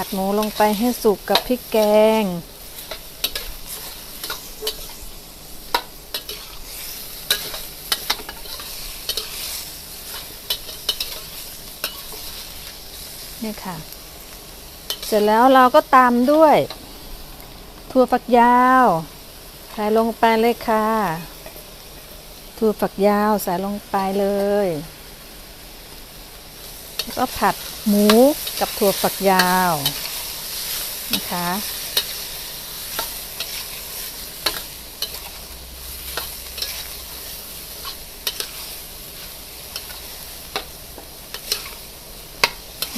ผัดหมูลงไปให้สุกกับพริกแกง นี่ค่ะ เสร็จแล้วเราก็ตามด้วย ถั่วฝักยาวใส่ลงไปเลยค่ะ ถั่วฝักยาวใส่ลงไปเลย แล้วก็ผัดหมู กับถั่วฝักยาวนะคะ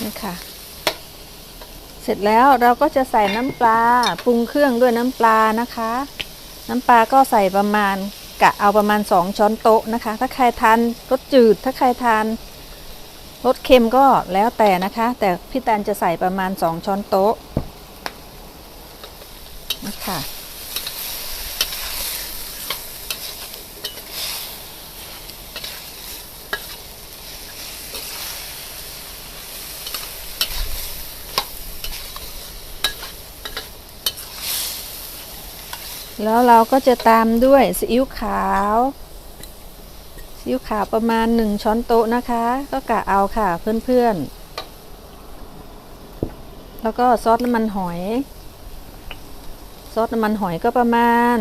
นี่ค่ะ เสร็จแล้วเราก็จะใส่น้ำปลาปรุงเครื่องด้วยน้ำปลานะคะ น้ำปลาก็ใส่ประมาณกะเอาประมาณ 2 ช้อนโต๊ะนะคะ ถ้าใครทานรสจืด ถ้าใครทาน รสเค็มก็แล้วแต่นะคะ แต่พี่แตนจะใส่ประมาณ 2 ช้อนโต๊ะนะคะแล้วเราก็จะตามด้วยซีอิ๊วขาว ซีอิ๊วขาวประมาณ 1 ช้อนโต๊ะนะคะ ก็กะเอาค่ะเพื่อนๆ แล้วก็ซอสน้ำมันหอย ซอสน้ำมันหอยก็ประมาณ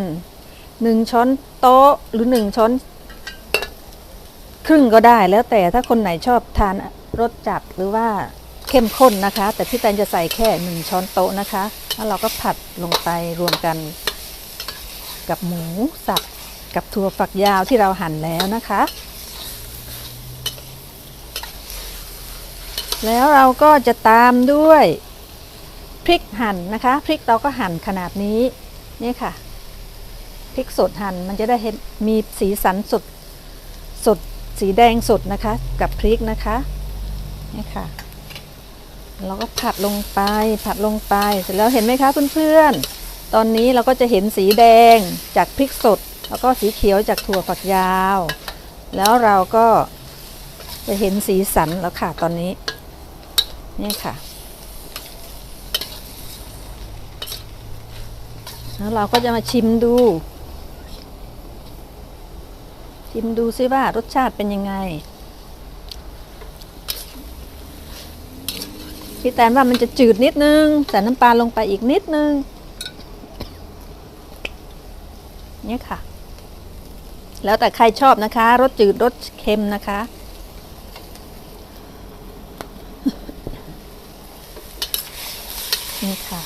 1 ช้อนโต๊ะหรือ 1 ช้อน ครึ่งก็ได้แล้วแต่ถ้าคนไหนชอบทานรสจัดหรือว่าเข้มข้นนะคะ แต่พี่แตนจะใส่แค่ 1 ช้อนโต๊ะนะคะ แล้วเราก็ผัดลงไปรวมกันกับหมูสับ กับถั่วฝักยาวที่เราหั่นแล้วนะคะ แล้วเราก็จะตามด้วยพริกหั่นนะคะพริกเราก็หั่นขนาดนี้นี่ค่ะพริกสดหั่นมันจะได้เห็นมีสีสันสดสดสีแดงสดนะคะ กับพริกนะคะนี่ค่ะเราก็ผัดลงไปผัดลงไปเสร็จแล้วเห็นไหมคะเพื่อนๆ ตอนนี้เราก็จะเห็นสีแดงจากพริกสด แล้วก็สีเขียวจากถั่วฝักยาว แล้วเราก็จะเห็นสีสันแล้วค่ะตอนนี้ นี่ค่ะ แล้วเราก็จะมาชิมดู ชิมดูซิว่ารสชาติเป็นยังไง พี่แตนว่ามันจะจืดนิดนึงใส่น้ำปลาลงไปอีกนิดนึง เนี่ยค่ะ แล้วแต่ใครชอบนะคะรสจืดรสเค็มนะคะ นี่ค่ะ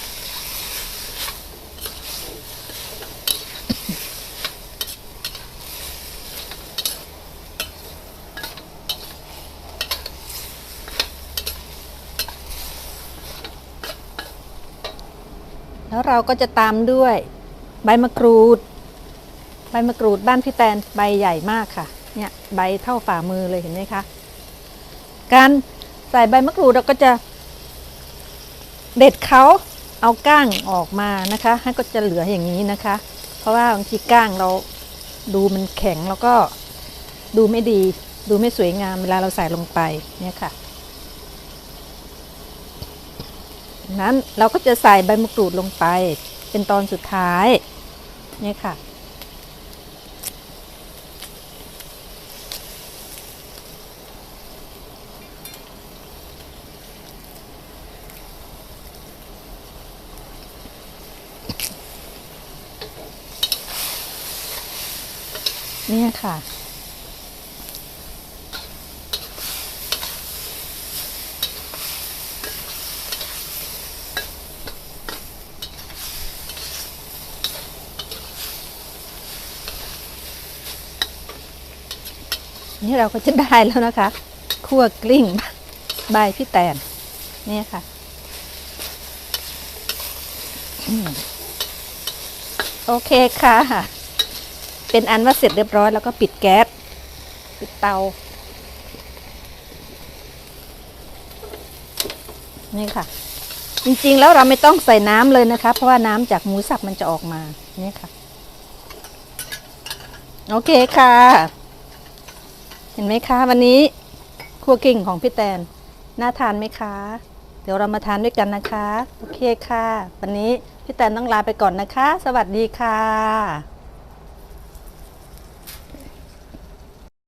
แล้วเราก็จะตามด้วยใบมะกรูด ใบมะกรูดบ้านพี่แตนใบใหญ่มากค่ะ เนี่ยใบเท่าฝ่ามือเลยเห็นไหมคะ การใส่ใบมะกรูดเราก็จะ เด็ดเขาเอาก้างออกมานะคะให้ก็จะเหลืออย่างนี้นะคะ เพราะว่าบางทีก้างเราดูมันแข็งแล้วก็ดูไม่ดีดูไม่สวยงามเวลาเราใส่ลงไปเนี่ยค่ะนั้นเราก็จะใส่ใบมะกรูดลงไป เป็นตอนสุดท้ายเนี่ยค่ะ เนี่ยค่ะ นี่เราก็จะได้แล้วนะคะคั่วกลิ้งใบพี่แตนเนี่ยค่ะโอเคค่ะ เป็นอันว่าเสร็จเรียบร้อยแล้วก็ปิดแก๊สปิดเตา นี่ค่ะ จริงๆแล้วเราไม่ต้องใส่น้ำเลยนะคะ เพราะว่าน้ำจากหมูสับมันจะออกมา นี่ค่ะ โอเคค่ะ เห็นไหมคะ วันนี้ครัวกิ่งของพี่แตน น่าทานไหมคะ เดี๋ยวเรามาทานด้วยกันนะคะ โอเคค่ะ วันนี้พี่แตนต้องลาไปก่อนนะคะ สวัสดีค่ะ